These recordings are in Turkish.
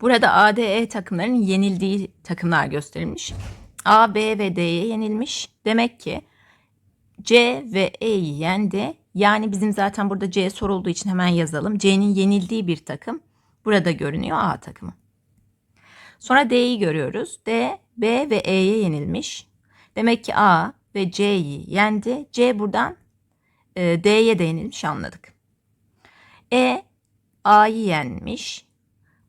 Burada A, D, E takımlarının yenildiği takımlar gösterilmiş. A, B ve D'ye yenilmiş. Demek ki C ve E'yi yendi. Yani bizim zaten burada C sorulduğu için hemen yazalım. C'nin yenildiği bir takım burada görünüyor A takımı. Sonra D'yi görüyoruz. D, B ve E'ye yenilmiş. Demek ki A ve C'yi yendi. C buradan e, D'ye de yenilmiş anladık. E, A'yı yenmiş.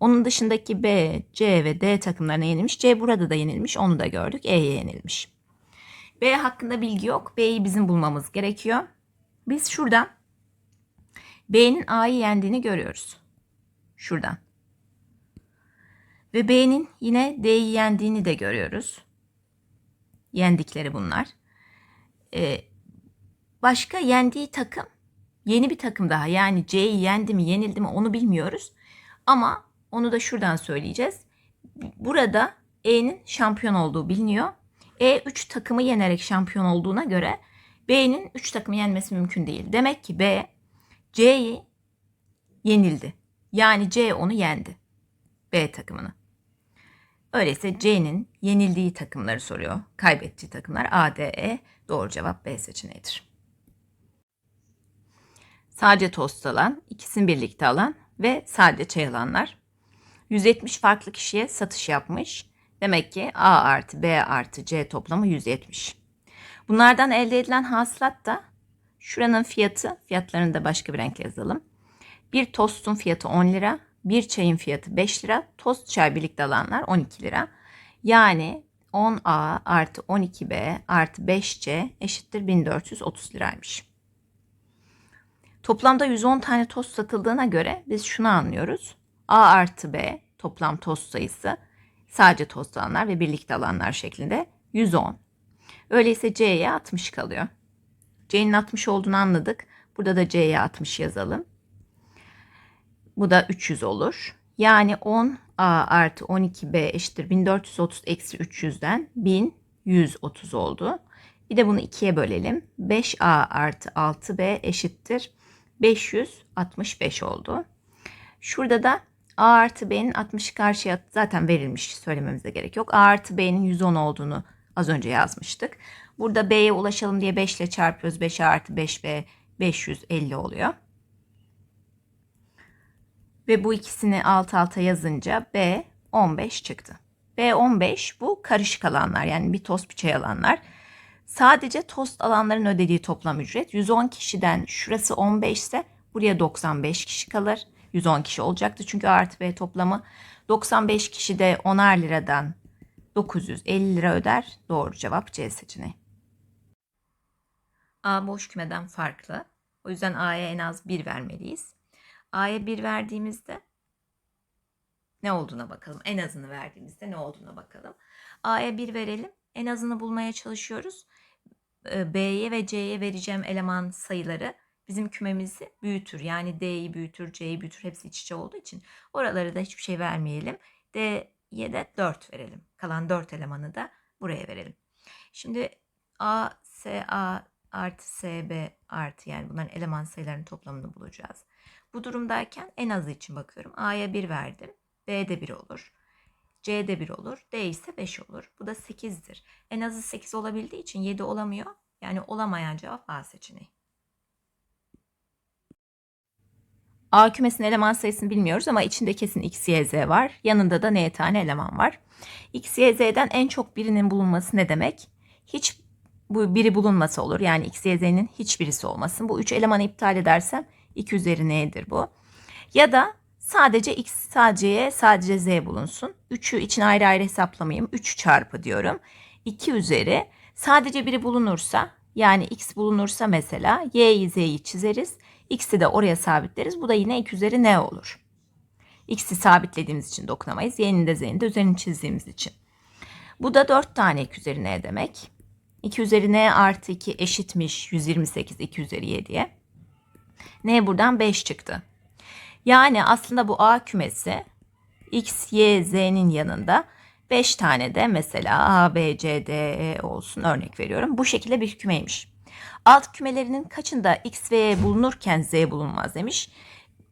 Onun dışındaki B, C ve D takımlarına yenilmiş. C burada da yenilmiş. Onu da gördük. E'ye yenilmiş. B hakkında bilgi yok. B'yi bizim bulmamız gerekiyor. Biz şuradan B'nin A'yı yendiğini görüyoruz. Şuradan. Ve B'nin yine D'yi yendiğini de görüyoruz. Yendikleri bunlar. Ee, başka yendiği takım yeni bir takım daha. Yani C'yi yendi mi yenildi mi onu bilmiyoruz. Ama onu da şuradan söyleyeceğiz. Burada E'nin şampiyon olduğu biliniyor. E 3 takımı yenerek şampiyon olduğuna göre B'nin 3 takımı yenmesi mümkün değil. Demek ki B C'yi yenildi. Yani C onu yendi. B takımını. Öyleyse C'nin yenildiği takımları soruyor. Kaybettiği takımlar A, D, E. Doğru cevap B seçeneğidir. Sadece tost alan, ikisini birlikte alan ve sadece çay alanlar. 170 farklı kişiye satış yapmış. Demek ki A artı B artı C toplamı 170. Bunlardan elde edilen hasılat da şuranın fiyatı, fiyatlarını da başka bir renkle yazalım. Bir tostun fiyatı 10 lira, bir çayın fiyatı 5 lira, tost çay birlikte alanlar 12 lira. Yani 10A artı 12B artı 5C eşittir 1430 liraymış. Toplamda 110 tane tost satıldığına göre biz şunu anlıyoruz. A artı B toplam tost sayısı sadece tost alanlar ve birlikte alanlar şeklinde 110. Öyleyse C'ye 60 kalıyor. C'nin 60 olduğunu anladık. Burada da C'ye 60 yazalım. Bu da 300 olur. Yani 10A artı 12B eşittir 1430 eksi 300'den 1130 oldu. Bir de bunu ikiye bölelim. 5A artı 6B eşittir 565 oldu. Şurada da A artı B'nin 60'ı karşıya zaten verilmiş söylememize gerek yok. A artı B'nin 110 olduğunu az önce yazmıştık. Burada B'ye ulaşalım diye 5 ile çarpıyoruz. 5A artı 5B 550 oluyor. Ve bu ikisini alt alta yazınca B 15 çıktı. B 15 bu karışık alanlar yani bir tost bir çay alanlar. Sadece tost alanların ödediği toplam ücret 110 kişiden şurası 15 ise buraya 95 kişi kalır. 110 kişi olacaktı çünkü A artı B toplamı 95 kişi de 10'ar liradan 950 lira öder. Doğru cevap C seçeneği. A boş kümeden farklı. O yüzden A'ya en az 1 vermeliyiz. A'ya 1 verdiğimizde ne olduğuna bakalım. En azını verdiğimizde ne olduğuna bakalım. A'ya 1 verelim. En azını bulmaya çalışıyoruz. B'ye ve C'ye vereceğim eleman sayıları bizim kümemizi büyütür. Yani D'yi büyütür, C'yi büyütür. Hepsi iç içe olduğu için oralara da hiçbir şey vermeyelim. D'ye de 4 verelim. Kalan 4 elemanı da buraya verelim. Şimdi A, S, A artı S, B artı yani bunların eleman sayılarının toplamını bulacağız. Bu durumdayken en azı için bakıyorum. A'ya 1 verdim. B'de 1 olur. C'de 1 olur. D ise 5 olur. Bu da 8'dir. En azı 8 olabildiği için 7 olamıyor. Yani olamayan cevap A seçeneği. A kümesinin eleman sayısını bilmiyoruz ama içinde kesin X, Y, Z var. Yanında da N tane eleman var. X, Y, Z'den en çok birinin bulunması ne demek? Hiç bu biri bulunması olur. Yani X, Y, Z'nin hiçbirisi olmasın. Bu üç elemanı iptal edersem 2 üzeri N'dir bu. Ya da sadece X, sadece Y, sadece Z bulunsun. 3'ü için ayrı ayrı hesaplamayayım. 3 çarpı diyorum. 2 üzeri sadece biri bulunursa yani X bulunursa mesela Y'yi Z'yi çizeriz. X'i de oraya sabitleriz. Bu da yine 2 üzeri N olur. X'i sabitlediğimiz için dokunamayız. Y'nin de Z'nin de üzerini çizdiğimiz için. Bu da 4 tane 2 üzeri N demek. 2 üzeri N artı 2 eşitmiş 128 2 üzeri Y'ye. N buradan 5 çıktı. Yani aslında bu A kümesi X, Y, Z'nin yanında 5 tane de mesela A, B, C, D, E olsun örnek veriyorum. Bu şekilde bir kümeymiş. Alt kümelerinin kaçında X ve Y bulunurken Z bulunmaz demiş.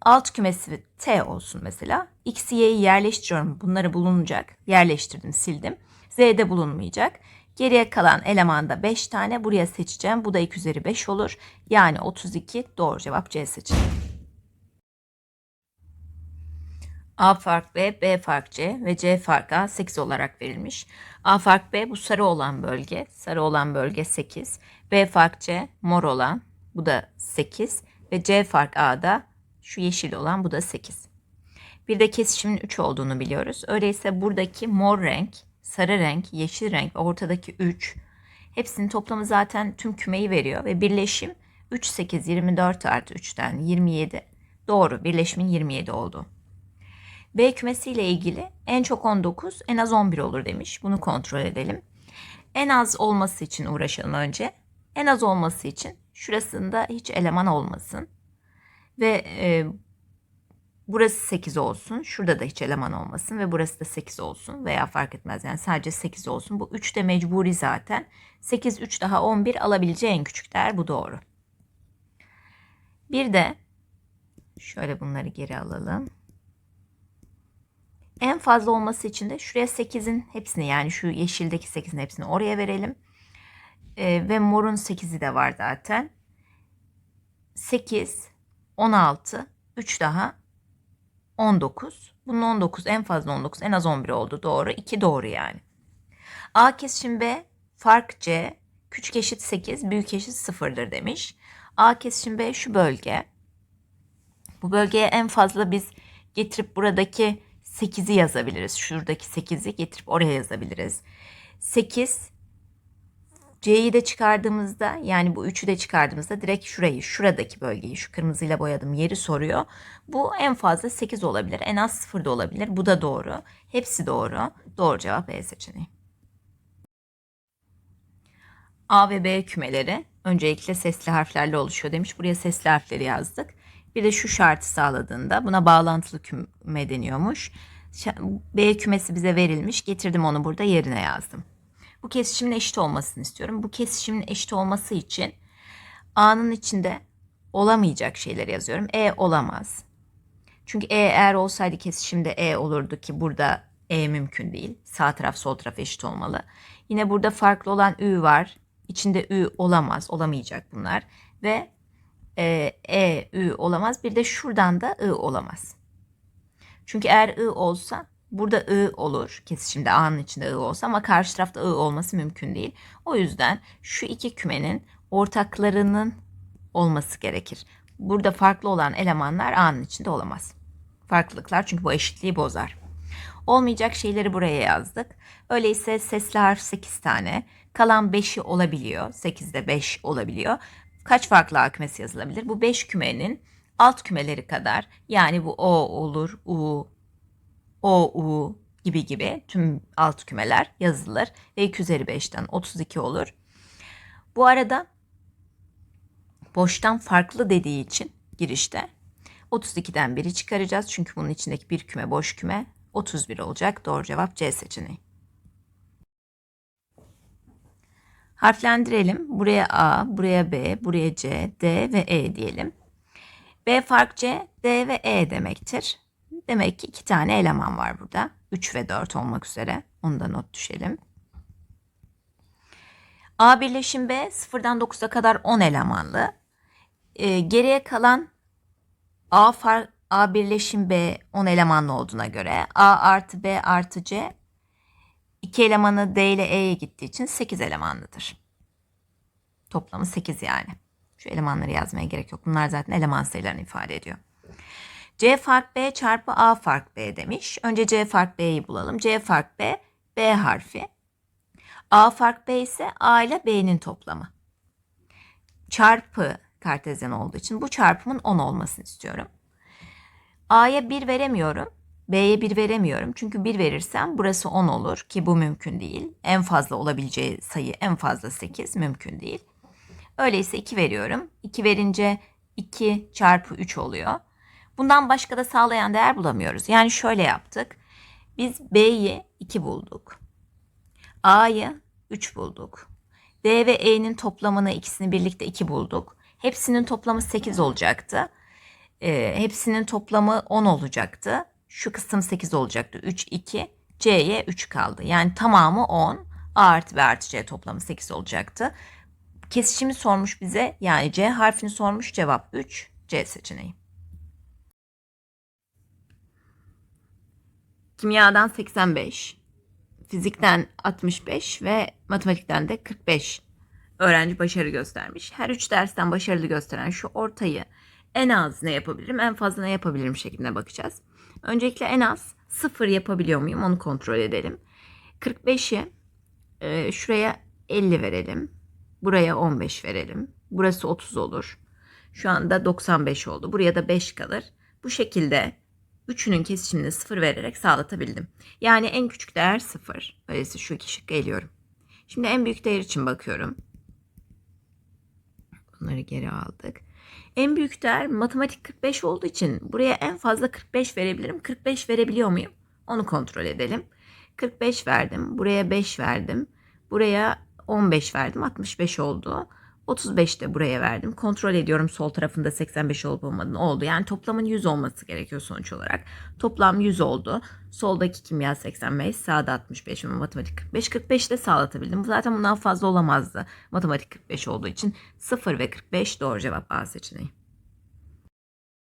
alt kümesi T olsun mesela. X, Y'yi yerleştiriyorum. Bunları bulunacak. Yerleştirdim, sildim. Z'de bulunmayacak. Geriye kalan elemanda 5 tane buraya seçeceğim. Bu da 2 üzeri 5 olur. Yani 32 doğru cevap C seçeneği. A fark B, B fark C ve C fark A 8 olarak verilmiş. A fark B bu sarı olan bölge. Sarı olan bölge 8. B fark C mor olan bu da 8. Ve C fark A da şu yeşil olan bu da 8. Bir de kesişimin 3 olduğunu biliyoruz. Öyleyse buradaki mor renk, sarı renk, yeşil renk ve ortadaki 3 hepsinin toplamı zaten tüm kümeyi veriyor. Ve birleşim 3, 8, 24 artı 3'ten 27. Doğru birleşimin 27 olduğu. B kümesiyle ilgili en çok 19, en az 11 olur demiş. Bunu kontrol edelim. En az olması için uğraşalım önce. En az olması için şurasında hiç eleman olmasın. Ve e, burası 8 olsun. Şurada da hiç eleman olmasın ve burası da 8 olsun veya fark etmez yani sadece 8 olsun. Bu 3 de mecburi zaten. 8 3 daha 11 alabileceği en küçük değer bu doğru. Bir de şöyle bunları geri alalım. En fazla olması için de şuraya 8'in hepsini yani şu yeşildeki 8'in hepsini oraya verelim. Ee, ve morun 8'i de var zaten. 8, 16, 3 daha 19. Bunun 19 en fazla 19 en az 11 oldu doğru. 2 doğru yani. A kesişim B fark C küçük eşit 8 büyük eşit 0'dır demiş. A kesişim B şu bölge. Bu bölgeye en fazla biz getirip buradaki 8'i yazabiliriz. Şuradaki 8'i getirip oraya yazabiliriz. 8 C'yi de çıkardığımızda yani bu 3'ü de çıkardığımızda direkt şurayı, şuradaki bölgeyi şu kırmızıyla boyadım yeri soruyor. Bu en fazla 8 olabilir. En az 0 da olabilir. Bu da doğru. Hepsi doğru. Doğru cevap B seçeneği. A ve B kümeleri öncelikle sesli harflerle oluşuyor demiş. Buraya sesli harfleri yazdık. Bir de şu şartı sağladığında buna bağlantılı küme deniyormuş. B kümesi bize verilmiş. Getirdim onu burada yerine yazdım. Bu kesişimin eşit olmasını istiyorum. Bu kesişimin eşit olması için A'nın içinde olamayacak şeyleri yazıyorum. E olamaz. Çünkü E eğer olsaydı kesişimde E olurdu ki burada E mümkün değil. Sağ taraf sol taraf eşit olmalı. Yine burada farklı olan Ü var. İçinde Ü olamaz. Olamayacak bunlar. Ve e, e, Ü olamaz. Bir de şuradan da I olamaz. Çünkü eğer I olsa burada I olur. Kesişimde A'nın içinde I olsa ama karşı tarafta I olması mümkün değil. O yüzden şu iki kümenin ortaklarının olması gerekir. Burada farklı olan elemanlar A'nın içinde olamaz. Farklılıklar çünkü bu eşitliği bozar. Olmayacak şeyleri buraya yazdık. Öyleyse sesli harf 8 tane. Kalan 5'i olabiliyor. 8'de 5 olabiliyor kaç farklı A kümesi yazılabilir? Bu 5 kümenin alt kümeleri kadar yani bu O olur, U, O, U gibi gibi tüm alt kümeler yazılır ve 2 üzeri 5'ten 32 olur. Bu arada boştan farklı dediği için girişte 32'den biri çıkaracağız. Çünkü bunun içindeki bir küme boş küme 31 olacak. Doğru cevap C seçeneği. Harflendirelim. Buraya A, buraya B, buraya C, D ve E diyelim. B fark C, D ve E demektir. Demek ki iki tane eleman var burada. 3 ve 4 olmak üzere. Onu da not düşelim. A birleşim B 0'dan 9'a kadar 10 elemanlı. E, geriye kalan A, fark, A birleşim B 10 elemanlı olduğuna göre A artı B artı C İki elemanı D ile E'ye gittiği için 8 elemanlıdır. Toplamı 8 yani. Şu elemanları yazmaya gerek yok. Bunlar zaten eleman sayılarını ifade ediyor. C fark B çarpı A fark B demiş. Önce C fark B'yi bulalım. C fark B, B harfi. A fark B ise A ile B'nin toplamı. Çarpı kartezyen olduğu için bu çarpımın 10 olmasını istiyorum. A'ya 1 veremiyorum. B'ye 1 veremiyorum. Çünkü 1 verirsem burası 10 olur ki bu mümkün değil. En fazla olabileceği sayı en fazla 8 mümkün değil. Öyleyse 2 veriyorum. 2 verince 2 çarpı 3 oluyor. Bundan başka da sağlayan değer bulamıyoruz. Yani şöyle yaptık. Biz B'yi 2 bulduk. A'yı 3 bulduk. D ve E'nin toplamını ikisini birlikte 2 bulduk. Hepsinin toplamı 8 olacaktı. e, hepsinin toplamı 10 olacaktı. Şu kısım 8 olacaktı. 3, 2, C'ye 3 kaldı. Yani tamamı 10. A artı B artı C toplamı 8 olacaktı. Kesişimi sormuş bize. Yani C harfini sormuş. Cevap 3. C seçeneği. Kimyadan 85, fizikten 65 ve matematikten de 45 öğrenci başarı göstermiş. Her üç dersten başarılı gösteren şu ortayı en az ne yapabilirim, en fazla ne yapabilirim şeklinde bakacağız. Öncelikle en az 0 yapabiliyor muyum onu kontrol edelim. 45'i e, şuraya 50 verelim. Buraya 15 verelim. Burası 30 olur. Şu anda 95 oldu. Buraya da 5 kalır. Bu şekilde üçünün kesişimini 0 vererek sağlatabildim. Yani en küçük değer 0. Öyleyse şu iki şıkkı eliyorum. Şimdi en büyük değer için bakıyorum. Bunları geri aldık. En büyük değer matematik 45 olduğu için buraya en fazla 45 verebilirim. 45 verebiliyor muyum? Onu kontrol edelim. 45 verdim. Buraya 5 verdim. Buraya 15 verdim. 65 oldu. 35 de buraya verdim. Kontrol ediyorum sol tarafında 85 olup olmadığını oldu. Yani toplamın 100 olması gerekiyor sonuç olarak. Toplam 100 oldu. Soldaki kimya 85, sağda 65 ve matematik 45. 45 de sağlatabildim. Zaten bundan fazla olamazdı. Matematik 45 olduğu için 0 ve 45 doğru cevap A seçeneği.